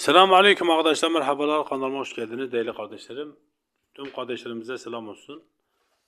Selamun Aleyküm arkadaşlar, merhabalar. Kanalıma hoş geldiniz değerli kardeşlerim. Tüm kardeşlerimize selam olsun.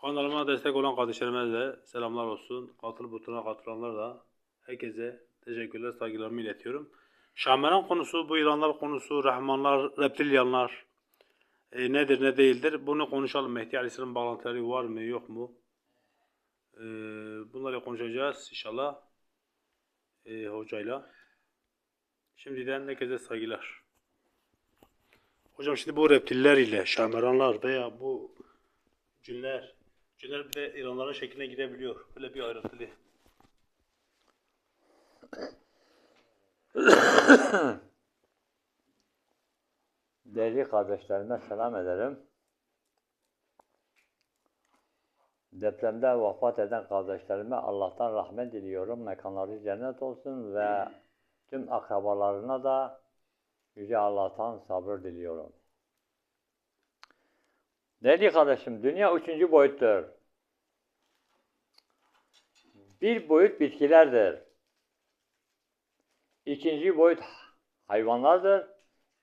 Kanalıma destek olan kardeşlerime de selamlar olsun. Katıl butonuna katılanlar da herkese teşekkürler, saygılarımı iletiyorum. Şameran konusu, bu yılanlar konusu, Rahmanlar, reptilyanlar e, nedir ne değildir? Bunu konuşalım. Mehdi Aleyhisselam bağlantıları var mı yok mu? E, bunları konuşacağız inşallah e, hocayla. Şimdiden herkese saygılar. Hocam şimdi bu reptiller ile şameranlar veya bu cinler, cinler bir de İranların şekline gidebiliyor. Böyle bir ayrıntılı. Değerli kardeşlerime selam ederim. Depremde vefat eden kardeşlerime Allah'tan rahmet diliyorum. Mekanları cennet olsun ve tüm akrabalarına da Yüce Allah'tan sabır diliyorum. Değerli kardeşim, dünya üçüncü boyuttur. Bir boyut bitkilerdir. İkinci boyut hayvanlardır.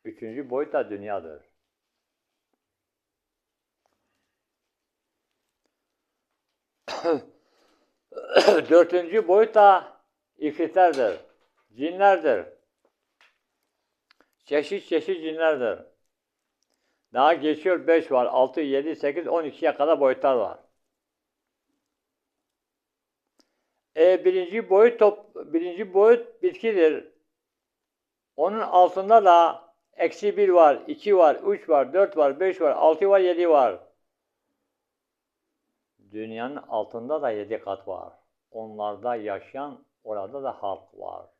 Üçüncü boyut da dünyadır. Dördüncü boyut da ifritlerdir. Cinlerdir. Çeşit çeşit cinlerdir. Daha geçiyor 5 var, 6, 7, 8, 12'ye kadar boyutlar var. E, birinci boyut top, birinci boyut bitkidir. Onun altında da eksi 1 var, 2 var, 3 var, 4 var, 5 var, 6 var, 7 var. Dünyanın altında da 7 kat var. Onlarda yaşayan, orada da halk var.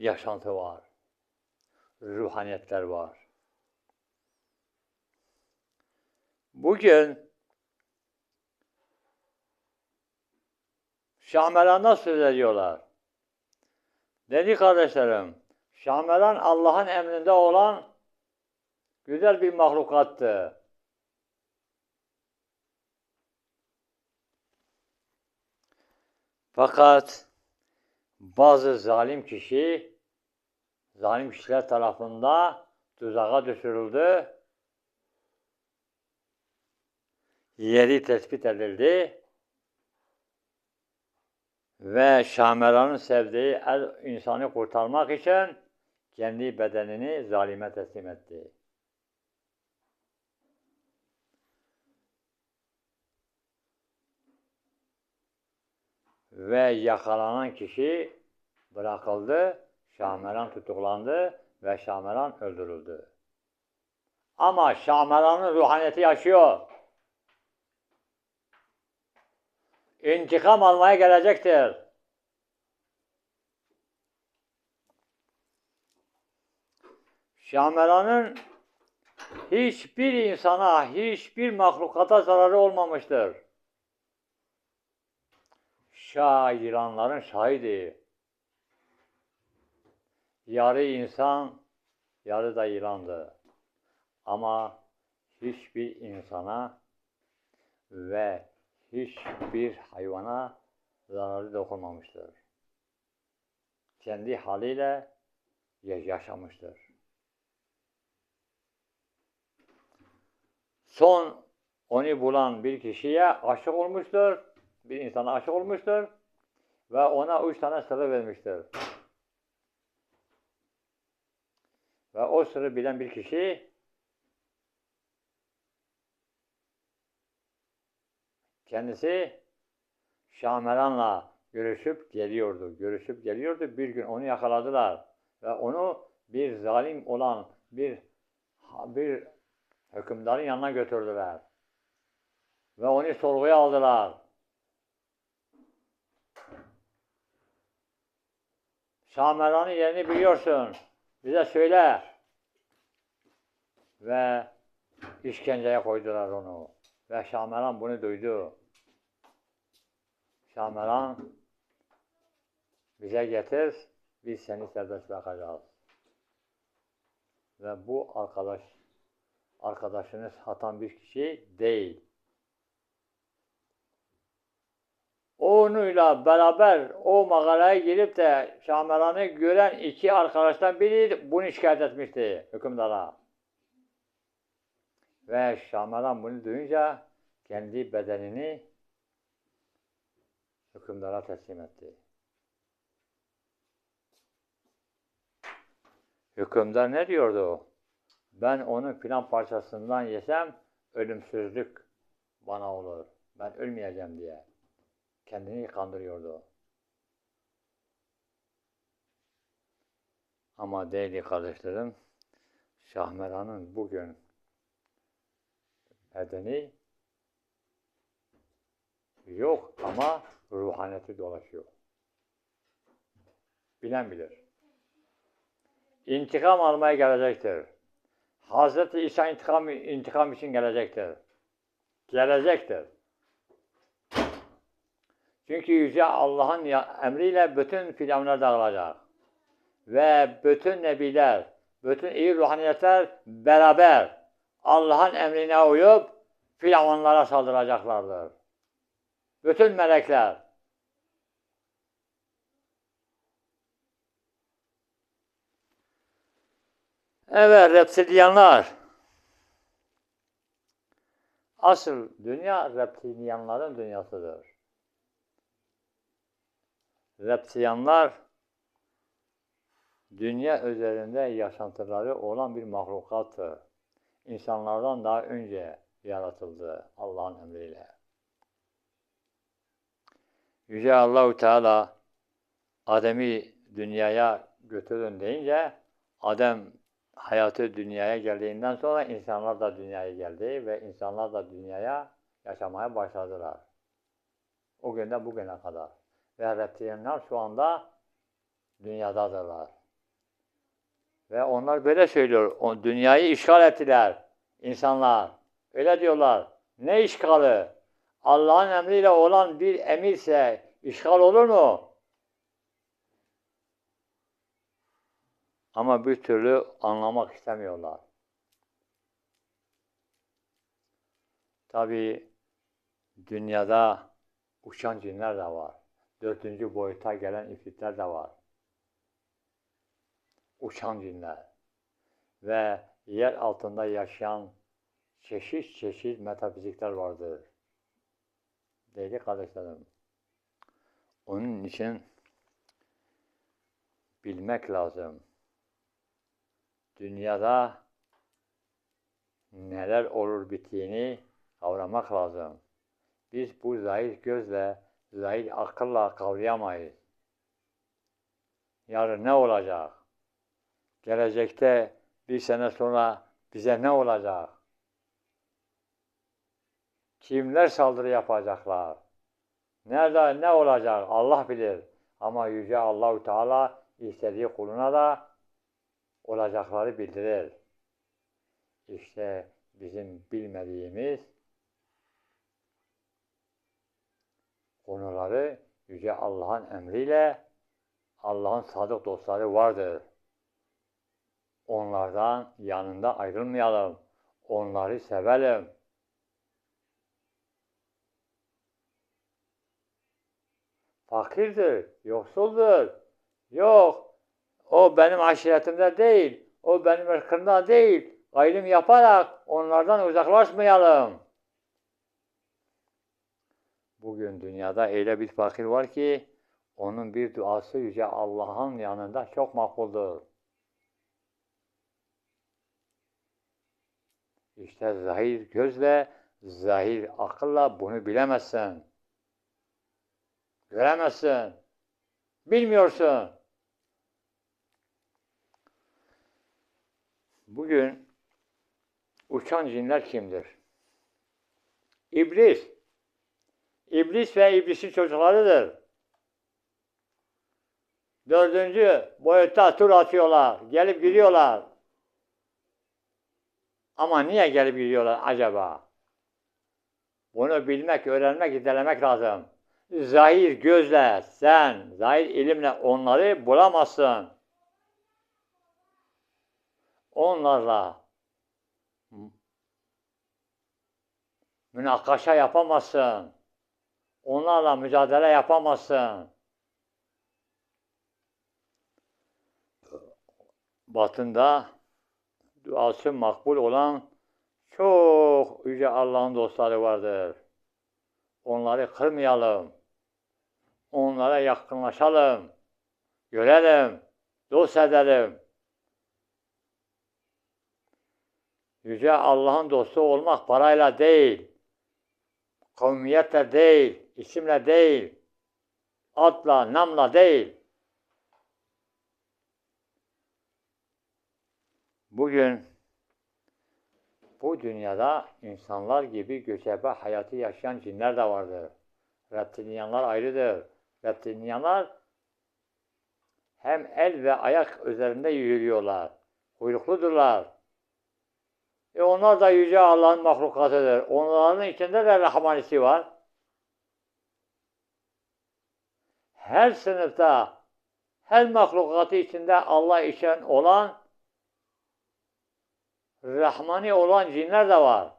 Yaşantı var. Ruhaniyetler var. Bugün Şameran'da söz ediyorlar. Dedi kardeşlerim, Şameran Allah'ın emrinde olan güzel bir mahlukattı. Fakat bazı zalim kişi, zalim kişiler tarafında tuzağa düşürüldü. Yeri tespit edildi ve Şameran'ın sevdiği el insanı kurtarmak için kendi bedenini zalime teslim etti. Ve yakalanan kişi bırakıldı, Şameran tutuklandı ve Şameran öldürüldü. Ama Şameran'ın ruhaniyeti yaşıyor. İntikam almaya gelecektir. Şameran'ın hiçbir insana, hiçbir mahlukata zararı olmamıştır. Şairanların şahidi. Yarı insan, yarı da yılandı. Ama hiçbir insana ve hiçbir hayvana zararı dokunmamıştır. Kendi haliyle yaşamıştır. Son onu bulan bir kişiye aşık olmuştur. Bir insana aşık olmuştur. Ve ona üç tane sırrı vermiştir. Ve o sırrı bilen bir kişi kendisi Şameran'la görüşüp geliyordu. Görüşüp geliyordu. Bir gün onu yakaladılar. Ve onu bir zalim olan bir bir hükümdarın yanına götürdüler. Ve onu sorguya aldılar. Şameran'ın yerini biliyorsun. Bize söyle. Ve işkenceye koydular onu. Ve Şameran bunu duydu. Şameran bize getir, biz seni serbest bırakacağız. Ve bu arkadaş, arkadaşınız hatan bir kişi değil. Onunla beraber o mağaraya girip de Şahmeran'ı gören iki arkadaştan biri bunu şikayet etmişti hükümdara. Ve Şahmeran bunu duyunca kendi bedenini hükümdara teslim etti. Hükümdar ne diyordu? Ben onun filan parçasından yesem ölümsüzlük bana olur. Ben ölmeyeceğim diye. Kendini kandırıyordu. Ama değerli kardeşlerim, Şahmeran'ın bugün bedeni yok ama ruhaniyeti dolaşıyor. Bilen bilir. İntikam almaya gelecektir. Hazreti İsa intikam, intikam için gelecektir. Gelecektir. Çünkü Yüce Allah'ın emriyle bütün firavunlar dağılacak. Ve bütün nebiler, bütün iyi ruhaniyetler beraber Allah'ın emrine uyup firavunlara saldıracaklardır. Bütün melekler. Evet, reptilyanlar. Asıl dünya reptilyanların dünyasıdır. Reptilyanlar dünya üzerinde yaşantıları olan bir mahlukattır. İnsanlardan daha önce yaratıldı Allah'ın emriyle. Yüce Allahu Teala Adem'i dünyaya götürün deyince Adem hayatı dünyaya geldiğinden sonra insanlar da dünyaya geldi ve insanlar da dünyaya yaşamaya başladılar. O günden bugüne kadar. Ve reptilyenler şu anda dünyadadırlar. Ve onlar böyle söylüyor. O dünyayı işgal ettiler insanlar. Öyle diyorlar. Ne işgali? Allah'ın emriyle olan bir emirse işgal olur mu? Ama bir türlü anlamak istemiyorlar. Tabi dünyada uçan cinler de var. Dördüncü boyuta gelen ifritler de var. Uçan cinler. Ve yer altında yaşayan çeşit çeşit metafizikler vardır. Değerli kardeşlerim. Onun için bilmek lazım. Dünyada neler olur bittiğini kavramak lazım. Biz bu zahir gözle, zahir akılla kavrayamayız. Yarın ne olacak? Gelecekte bir sene sonra bize ne olacak? Kimler saldırı yapacaklar? Nerede ne olacak? Allah bilir. Ama Yüce Allahu Teala istediği kuluna da olacakları bildirir. İşte bizim bilmediğimiz konuları Yüce Allah'ın emriyle Allah'ın sadık dostları vardır. Onlardan yanında ayrılmayalım. Onları sevelim. Fakirdir, yoksuldur. Yok, o benim aşiretimde değil, o benim ırkımda değil. Ayrım yaparak onlardan uzaklaşmayalım. Bugün dünyada öyle bir fakir var ki onun bir duası Yüce Allah'ın yanında çok makbuldur. İşte zahir gözle, zahir akılla bunu bilemezsin. Göremezsin. Bilmiyorsun. Bugün uçan cinler kimdir? İblis. İblis ve iblisin çocuklarıdır. Dördüncü boyutta tur atıyorlar. Gelip gidiyorlar. Ama niye gelip gidiyorlar acaba? Bunu bilmek, öğrenmek, irdelemek lazım. Zahir gözle, sen zahir ilimle onları bulamazsın. Onlarla münakaşa yapamazsın. Onlarla mücadele yapamazsın. Batında duası makbul olan çok yüce Allah'ın dostları vardır. Onları kırmayalım. Onlara yakınlaşalım. Görelim. Dost edelim. Yüce Allah'ın dostu olmak parayla değil, kavmiyetle değil, isimle değil, adla, namla değil. Bugün bu dünyada insanlar gibi göçebe hayatı yaşayan cinler de vardır. Reptilyanlar ayrıdır. Reptilyanlar hem el ve ayak üzerinde yürüyorlar. Kuyrukludurlar. E onlar da Yüce Allah'ın mahlukatıdır. Onların içinde de Rahmanisi var. Her sınıfta, her mahlukatı içinde Allah için olan, Rahmani olan cinler de var.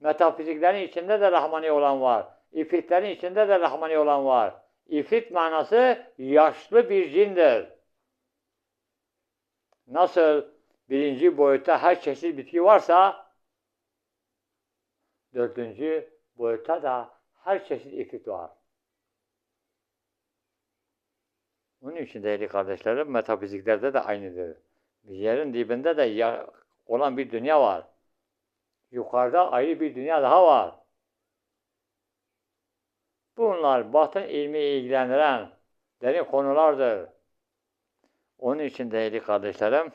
Metafiziklerin içinde de Rahmani olan var. İfritlerin içinde de Rahmani olan var. İfrit manası yaşlı bir cindir. Nasıl birinci boyutta her çeşit bitki varsa, dördüncü boyutta da her çeşit ifrit var. Bunun için değerli kardeşlerim, metafiziklerde de aynıdır. Yerin dibinde de ya, olan bir dünya var. Yukarıda ayrı bir dünya daha var. Bunlar batın ilmi ilgilendiren derin konulardır. Onun için değerli kardeşlerim,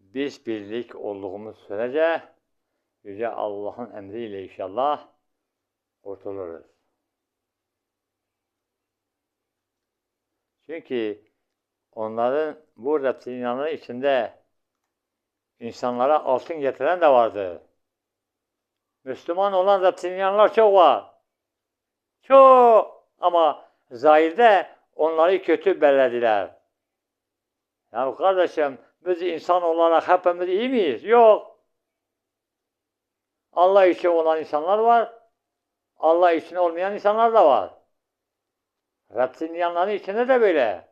biz birlik olduğumuz sürece Yüce Allah'ın emriyle inşallah kurtuluruz. Çünkü onların bu reptilyanların içinde insanlara altın getiren de vardı. Müslüman olan reptilyanlar çok var. Çok ama zahirde onları kötü bellediler. Ya kardeşim biz insan olarak hepimiz iyi miyiz? Yok. Allah için olan insanlar var. Allah için olmayan insanlar da var. Reptilyanların içinde de böyle.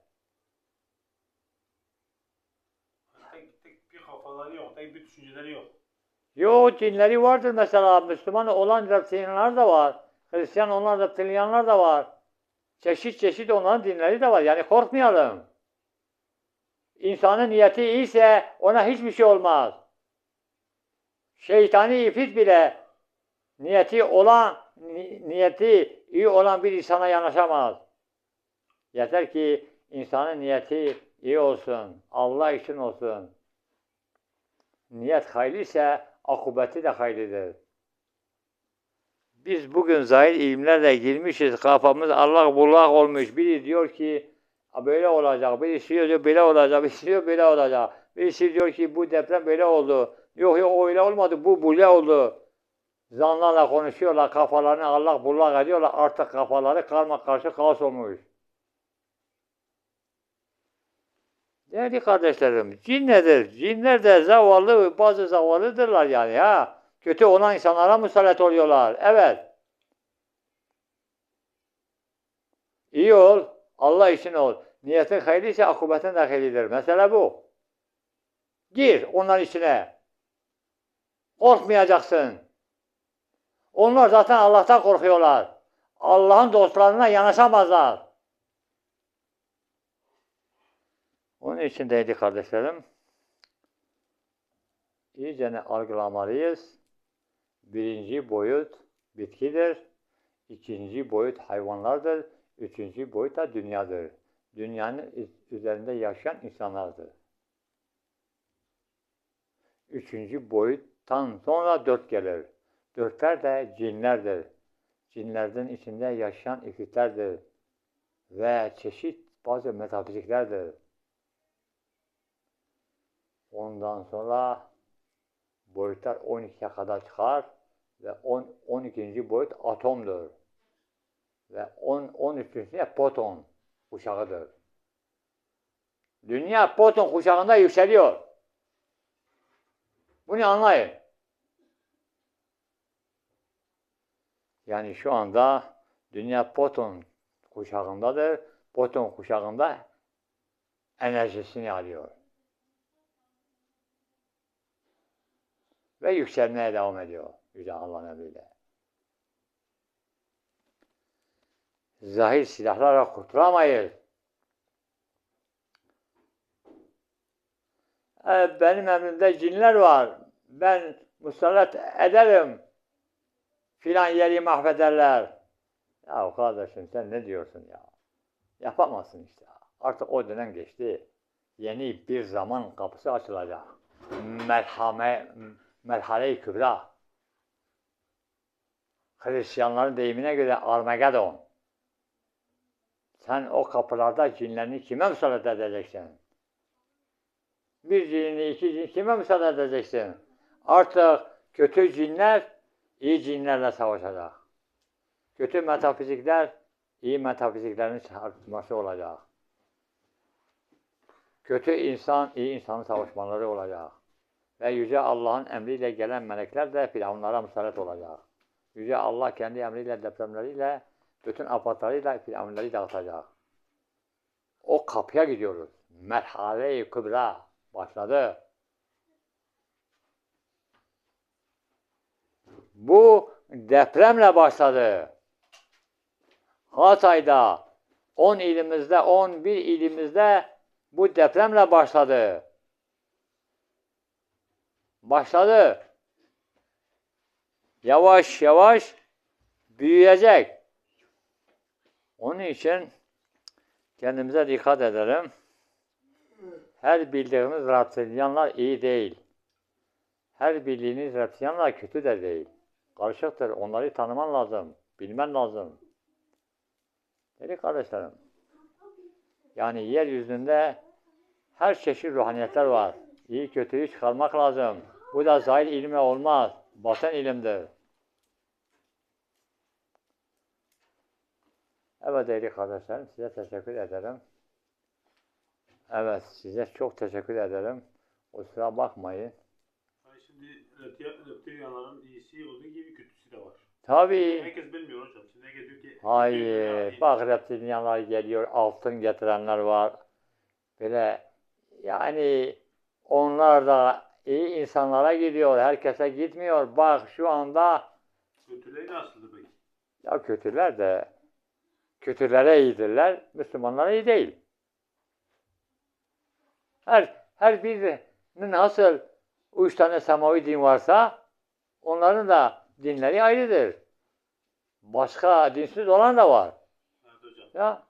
Tek, tek bir kafaları yok, tek bir düşünceleri yok. Yo cinleri vardır mesela. Müslüman olan reptilyanlar da var. Hristiyan olan reptilyanlar da var. Çeşit çeşit onların dinleri de var. Yani korkmayalım. İnsanın niyeti iyiyse ona hiçbir şey olmaz. Şeytani ifrit bile niyeti olan ni- niyeti iyi olan bir insana yanaşamaz. Yeter ki insanın niyeti iyi olsun. Allah için olsun. Niyet hayırlı ise akıbeti de hayırlıdır. Biz bugün zahir ilimlerle girmişiz. Kafamız Allah bullak olmuş. Biri diyor ki "Ha, böyle olacak. Birisi diyor böyle olacak. Birisi diyor böyle olacak. Birisi diyor ki bu deprem böyle oldu. Yok yok öyle olmadı. Bu böyle oldu. Zanlarla konuşuyorlar. Kafalarını Allah bullak ediyorlar. Artık kafaları karma karşı kaos olmuş. Değerli kardeşlerim, cin nedir? Cinler de zavallı, bazı zavallıdırlar yani ha. Kötü olan insanlara musallat oluyorlar. Evet. İyi ol, Allah için ol. Niyetin hayırlıysa akıbetin de hayırlıdır. Mesele bu. Gir onların içine. Korkmayacaksın. Onlar zaten Allah'tan korkuyorlar. Allah'ın dostlarına yanaşamazlar. Onun için değerli kardeşlerim, iyicene algılamalıyız. Birinci boyut bitkidir. ikinci boyut hayvanlardır. Üçüncü boyut da dünyadır. Dünyanın üzerinde yaşayan insanlardır. Üçüncü boyuttan sonra dört gelir. Dörtler de cinlerdir. Cinlerden içinde yaşayan ifritlerdir. Ve çeşit bazı metafiziklerdir. Ondan sonra boyutlar 12'ye kadar çıkar ve 10 12. boyut atomdur. Ve 10 13. de poton kuşağıdır. Dünya poton kuşağında yükseliyor. Bunu anlayın. Yani şu anda dünya Poton kuşağındadır. Poton kuşağında enerjisini alıyor. Ve yükselmeye devam ediyor Yüce Allah'ın emriyle. Zahir silahlarla kurtulamayız. E, benim emrimde cinler var. Ben musallat ederim. Filan yeri mahvederler. Ya kardeşim sen ne diyorsun ya? Yapamazsın işte. Artık o dönem geçti. Yeni bir zaman kapısı açılacak. Merhame, Mərhələ-i Kübra. Xristiyanların deyiminə görə Armagedon. Sən o qapılarda cinləni kimə müsaad edəcəksən? Bir cinli, iki cinli kimə müsaad edəcəksən? Artıq kötü cinlər iyi cinlərlə savaşacaq. Kötü metafiziklər iyi metafiziklərin çarpışması olacaq. Kötü insan, iyi insanın savaşmaları olacaq. Ve Yüce Allah'ın emriyle gelen melekler de firavunlara musallat olacak. Yüce Allah kendi emriyle depremleriyle bütün afatlarıyla firavunları dağıtacak. O kapıya gidiyoruz. Merhale-i Kübra başladı. Bu depremle başladı. Hatay'da 10 ilimizde, 11 ilimizde bu depremle başladı. Başladı. Yavaş yavaş büyüyecek. Onun için kendimize dikkat edelim. Her bildiğimiz reptilyanlar iyi değil. Her bildiğiniz reptilyanlar kötü de değil. Karışıktır. Onları tanıman lazım. Bilmen lazım. Dedi kardeşlerim. Yani yeryüzünde her çeşit ruhaniyetler var. İyi kötüyü çıkarmak lazım. Bu da zahir ilme olmaz. Batın ilimdir. Evet değerli kardeşlerim size teşekkür ederim. Evet size çok teşekkür ederim. Kusura bakmayın. Yani şimdi reptil- reptilyanların iyisi olduğu gibi kötüsü de var. Tabii. Herkes bilmiyor hocam. Şimdi diyor ki Hayır. Bak reptilyanlar geliyor. Altın getirenler var. Böyle yani onlar da iyi insanlara gidiyor. Herkese gitmiyor. Bak şu anda Kötüleri nasıldı peki? ya kötüler de kötülere iyidirler. Müslümanlara iyi değil. Her her birinin nasıl üç tane semavi din varsa onların da dinleri ayrıdır. Başka dinsiz olan da var. Evet hocam. Ya